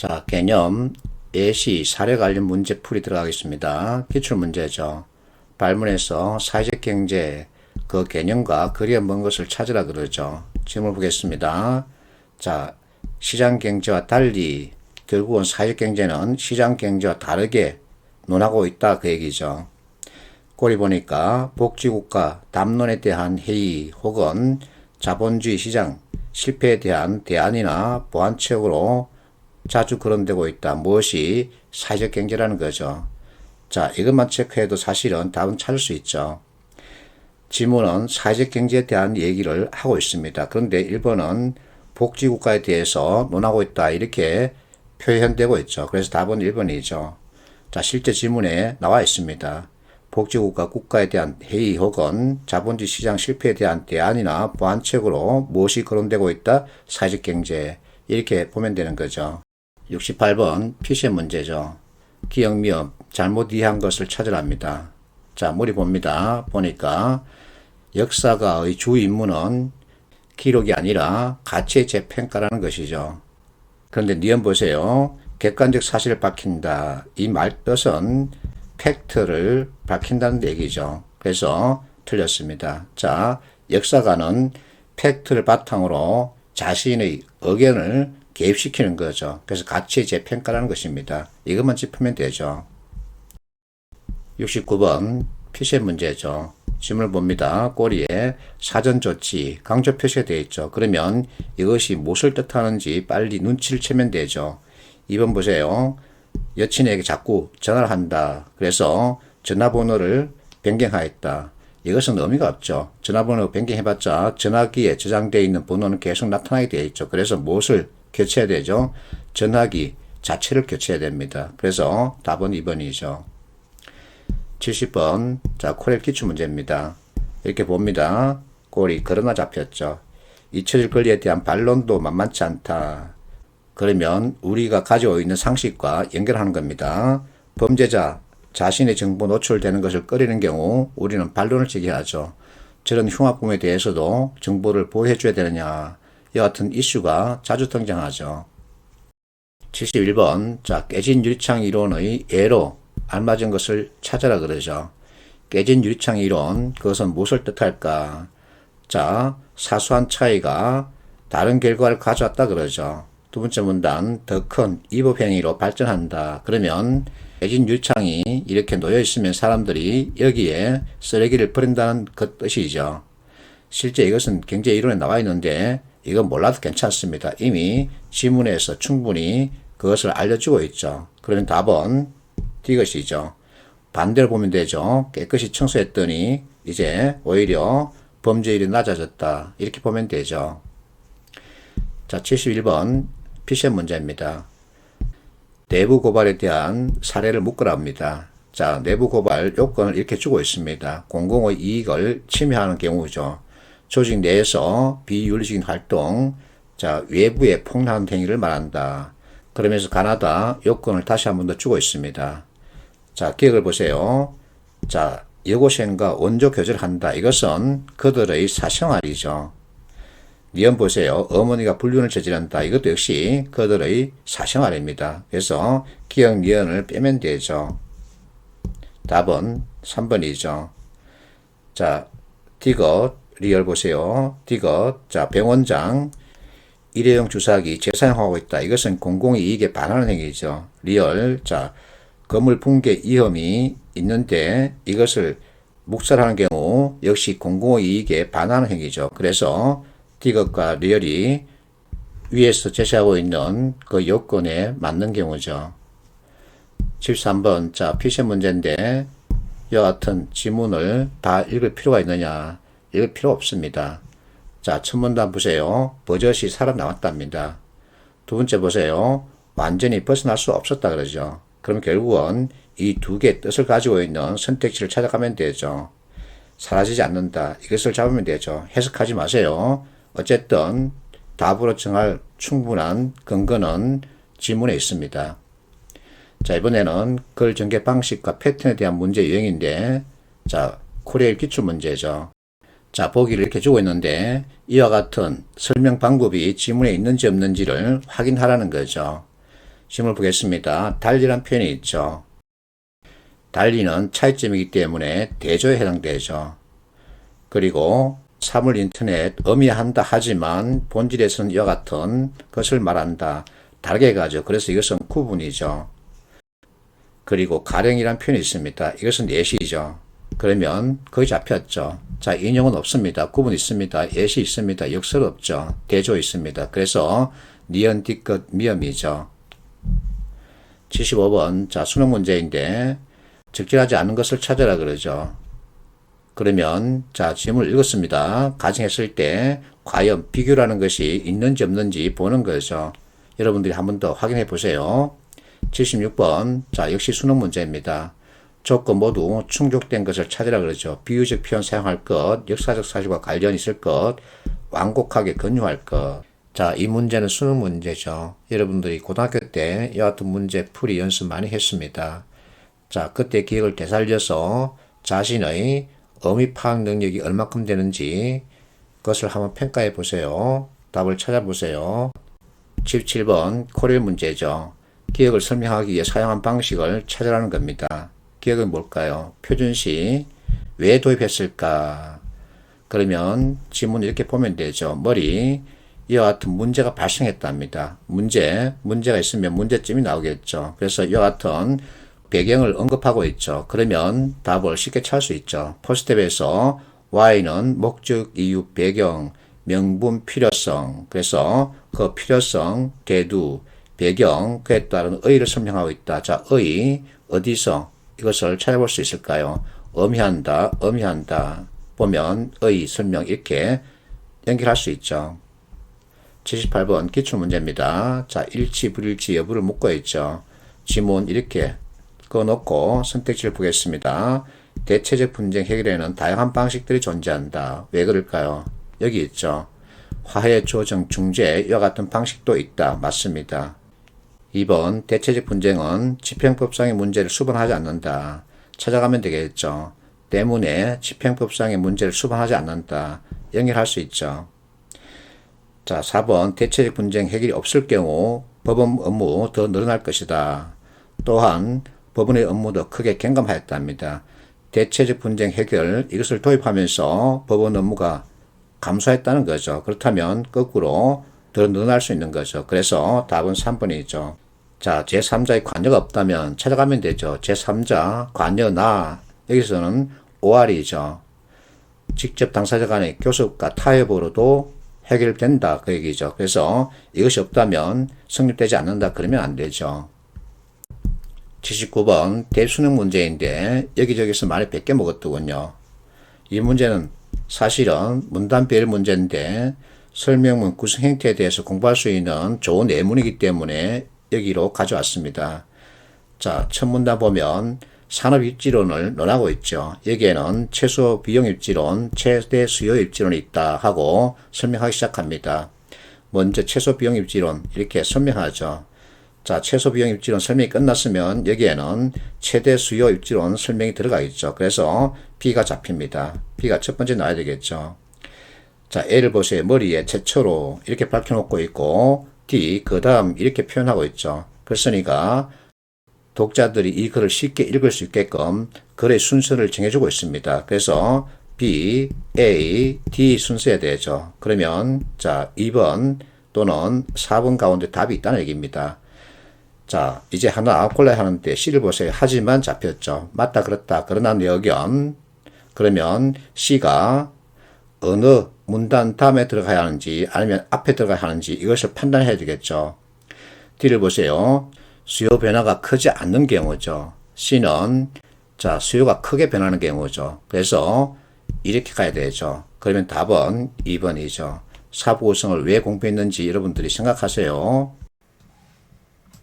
자, 개념 예시 사례 관련 문제 풀이 들어가겠습니다. 기출 문제죠. 발문에서 사회적 경제 그 개념과 거리가 먼 것을 찾으라 그러죠. 질문 보겠습니다. 자, 시장 경제와 달리 결국은 사회적 경제는 시장 경제와 다르게 논하고 있다 그 얘기죠. 꼬리 보니까 복지국가 담론에 대한 회의 혹은 자본주의 시장 실패에 대한 대안이나 보완책으로 자주 거론되고 있다. 무엇이 사회적 경제라는 거죠. 자, 이것만 체크해도 사실은 답은 찾을 수 있죠. 지문은 사회적 경제에 대한 얘기를 하고 있습니다. 그런데 1번은 복지국가에 대해서 논하고 있다. 이렇게 표현되고 있죠. 그래서 답은 1번이죠. 자, 실제 지문에 나와 있습니다. 복지국가 국가에 대한 회의 혹은 자본주의 시장 실패에 대한 대안이나 보완책으로 무엇이 거론되고 있다? 사회적 경제. 이렇게 보면 되는 거죠. 68번 피시의 문제죠. 기억, 미흡, 잘못 이해한 것을 찾으랍니다. 자, 물이 봅니다. 보니까 역사가의 주 임무는 기록이 아니라 가치의 재평가라는 것이죠. 그런데 니은 보세요. 객관적 사실을 밝힌다. 이 말 뜻은 팩트를 밝힌다는 얘기죠. 그래서 틀렸습니다. 자, 역사가는 팩트를 바탕으로 자신의 의견을 개입시키는 거죠. 그래서 가치의 재평가라는 것입니다. 이것만 짚으면 되죠. 69번 피시의 문제죠. 질문을 봅니다. 꼬리에 사전 조치, 강조 표시가 되어 있죠. 그러면 이것이 무엇을 뜻하는지 빨리 눈치를 채면 되죠. 2번 보세요. 여친에게 자꾸 전화를 한다. 그래서 전화번호를 변경하였다. 이것은 의미가 없죠. 전화번호 변경해봤자 전화기에 저장되어 있는 번호는 계속 나타나게 되어 있죠. 그래서 무엇을 교체해야 되죠? 전화기 자체를 교체해야 됩니다. 그래서 답은 2번이죠. 70번. 자, 코렐 기출 문제입니다. 이렇게 봅니다. 꼬리 그러나 잡혔죠. 잊혀질 권리에 대한 반론도 만만치 않다. 그러면 우리가 가지고 있는 상식과 연결하는 겁니다. 범죄자 자신의 정보 노출되는 것을 꺼리는 경우 우리는 반론을 제기하죠. 저런 흉악범에 대해서도 정보를 보호해줘야 되느냐. 같은 이슈가 자주 등장하죠. 71번. 자, 깨진 유리창 이론의 예로 알맞은 것을 찾아라 그러죠. 깨진 유리창 이론, 그것은 무엇을 뜻할까? 자, 사소한 차이가 다른 결과를 가져왔다 그러죠. 두 번째 문단, 더 큰 이법 행위로 발전한다. 그러면 깨진 유리창이 이렇게 놓여 있으면 사람들이 여기에 쓰레기를 버린다는 그 뜻이죠. 실제 이것은 경제 이론에 나와 있는데 이건 몰라도 괜찮습니다. 이미 지문에서 충분히 그것을 알려주고 있죠. 그러면 답은 이것이죠. 반대로 보면 되죠. 깨끗이 청소했더니 이제 오히려 범죄율이 낮아졌다. 이렇게 보면 되죠. 자, 71번 피시험 문제입니다. 내부 고발에 대한 사례를 묶으라 합니다. 자, 내부 고발 요건을 이렇게 주고 있습니다. 공공의 이익을 침해하는 경우죠. 조직 내에서 비윤리적인 활동, 자, 외부에 폭로하는 행위를 말한다. 그러면서 가나다 요건을 다시 한 번 더 주고 있습니다. 자, 기억을 보세요. 자, 여고생과 원조 교제를 한다. 이것은 그들의 사생활이죠. 니은 보세요. 어머니가 불륜을 저지른다. 이것도 역시 그들의 사생활입니다. 그래서 기억 니은을 빼면 되죠. 답은 3번이죠. 자, 디귿, 리얼 보세요. 디귿, 자, 병원장, 일회용 주사기 재사용하고 있다. 이것은 공공이익에 반하는 행위죠. 리얼, 자, 건물 붕괴 위험이 있는데 이것을 묵살하는 경우 역시 공공이익에 반하는 행위죠. 그래서 디귿과 리얼이 위에서 제시하고 있는 그 요건에 맞는 경우죠. 73번, 자, 피시 문제인데, 같은 지문을 다 읽을 필요가 있느냐? 읽을 필요 없습니다. 자, 첫 문단 보세요. 버젓이 살아나왔답니다. 두 번째 보세요. 완전히 벗어날 수 없었다 그러죠. 그럼 결국은 이 두 개의 뜻을 가지고 있는 선택지를 찾아가면 되죠. 사라지지 않는다. 이것을 잡으면 되죠. 해석하지 마세요. 어쨌든 답으로 정할 충분한 근거는 지문에 있습니다. 자, 이번에는 글 전개 방식과 패턴에 대한 문제 유형인데, 자, 코리엘 기출 문제죠. 자, 보기를 이렇게 주고 있는데, 이와 같은 설명 방법이 지문에 있는지 없는지를 확인하라는 거죠. 질문 보겠습니다. 달리란 표현이 있죠. 달리는 차이점이기 때문에 대조에 해당되죠. 그리고 사물 인터넷 의미한다 하지만 본질에서는 이와 같은 것을 말한다. 다르게 가죠. 그래서 이것은 구분이죠. 그리고 가령이란 표현이 있습니다. 이것은 예시죠. 그러면 거의 잡혔죠. 자, 인용은 없습니다. 구분 있습니다. 예시 있습니다. 역설 없죠. 대조 있습니다. 그래서 니은 뒤끝 미음이죠. 75번. 자, 수능 문제인데 적절하지 않은 것을 찾아라 그러죠. 그러면 자 질문을 읽었습니다. 가정했을 때 과연 비교라는 것이 있는지 없는지 보는 거죠. 여러분들이 한 번 더 확인해 보세요. 76번 자 역시 수능 문제입니다. 조건 모두 충족된 것을 찾으라 그러죠. 비유적 표현 사용할 것, 역사적 사실과 관련 있을 것, 완곡하게 근유할 것. 자, 이 문제는 수능 문제죠. 여러분들이 고등학교 때 같은 문제 풀이 연습 많이 했습니다. 자, 그때 기억을 되살려서 자신의 어미 파악 능력이 얼마큼 되는지 그것을 한번 평가해 보세요. 답을 찾아보세요. 77번 코릴 문제죠. 기억을 설명하기 위해 사용한 방식을 찾으라는 겁니다. 기억은 뭘까요? 표준시 왜 도입했을까? 그러면 지문 이렇게 보면 되죠. 머리 이와 같은 문제가 발생했답니다. 문제, 문제가 있으면 문제점이 나오겠죠. 그래서 이와 같은 배경을 언급하고 있죠. 그러면 답을 쉽게 찾을 수 있죠. 포스텝에서 Y는 목적, 이유, 배경, 명분, 필요성. 그래서 그 필요성, 대두, 배경, 그에 따른 의의를 설명하고 있다. 자, 의의, 어디서 이것을 찾아볼 수 있을까요? 의미한다, 의미한다. 보면 의의, 설명 이렇게 연결할 수 있죠. 78번 기출문제입니다. 자, 일치, 불일치 여부를 묻고 있죠. 지문 이렇게 꺼놓고 선택지를 보겠습니다. 대체적 분쟁 해결에는 다양한 방식들이 존재한다. 왜 그럴까요? 여기 있죠. 화해, 조정, 중재 이와 같은 방식도 있다. 맞습니다. 2번 대체적 분쟁은 집행법상의 문제를 수반하지 않는다. 찾아가면 되겠죠. 때문에 집행법상의 문제를 수반하지 않는다. 연결할 수 있죠. 자, 4번 대체적 분쟁 해결이 없을 경우 법원 업무 더 늘어날 것이다. 또한 법원의 업무도 크게 경감하였답니다. 대체적 분쟁 해결 이것을 도입하면서 법원 업무가 감소했다는 거죠. 그렇다면 거꾸로 더 늘어날 수 있는 거죠. 그래서 답은 3번이죠. 자, 제3자의 관여가 없다면 찾아가면 되죠. 제3자, 관여, 나. 여기서는 OR이죠. 직접 당사자 간의 교섭과 타협으로도 해결된다. 그 얘기죠. 그래서 이것이 없다면 성립되지 않는다. 그러면 안 되죠. 79번 대수능 문제인데 여기저기서 많이 뺏겨 먹었더군요. 이 문제는 사실은 문단별 문제인데 설명문 구성 행태에 대해서 공부할 수 있는 좋은 예문이기 때문에 여기로 가져왔습니다. 자, 첫 문단 보면 산업 입지론을 논하고 있죠. 여기에는 최소 비용 입지론, 최대 수요 입지론이 있다 하고 설명하기 시작합니다. 먼저 최소 비용 입지론 이렇게 설명하죠. 자, 최소 비용 입지론 설명이 끝났으면 여기에는 최대 수요 입지론 설명이 들어가 있죠. 그래서 B가 잡힙니다. B가 첫 번째 나와야 되겠죠. 자, A를 보세요. 머리에 최초로 이렇게 밝혀놓고 있고 D, 그 다음 이렇게 표현하고 있죠. 그렇으니까 독자들이 이 글을 쉽게 읽을 수 있게끔 글의 순서를 정해주고 있습니다. 그래서 B, A, D 순서야 되죠. 그러면 자 2번 또는 4번 가운데 답이 있다는 얘기입니다. 자, 이제 하나 골라야 하는데 C를 보세요. 하지만 잡혔죠. 맞다, 그렇다. 그러나 내 의견. 그러면 C가 어느 문단 다음에 들어가야 하는지 아니면 앞에 들어가야 하는지 이것을 판단해야 되겠죠. D를 보세요. 수요 변화가 크지 않는 경우죠. C는 자, 수요가 크게 변하는 경우죠. 그래서 이렇게 가야 되죠. 그러면 답은 2번이죠. 사부 구성을 왜 공부했는지 여러분들이 생각하세요.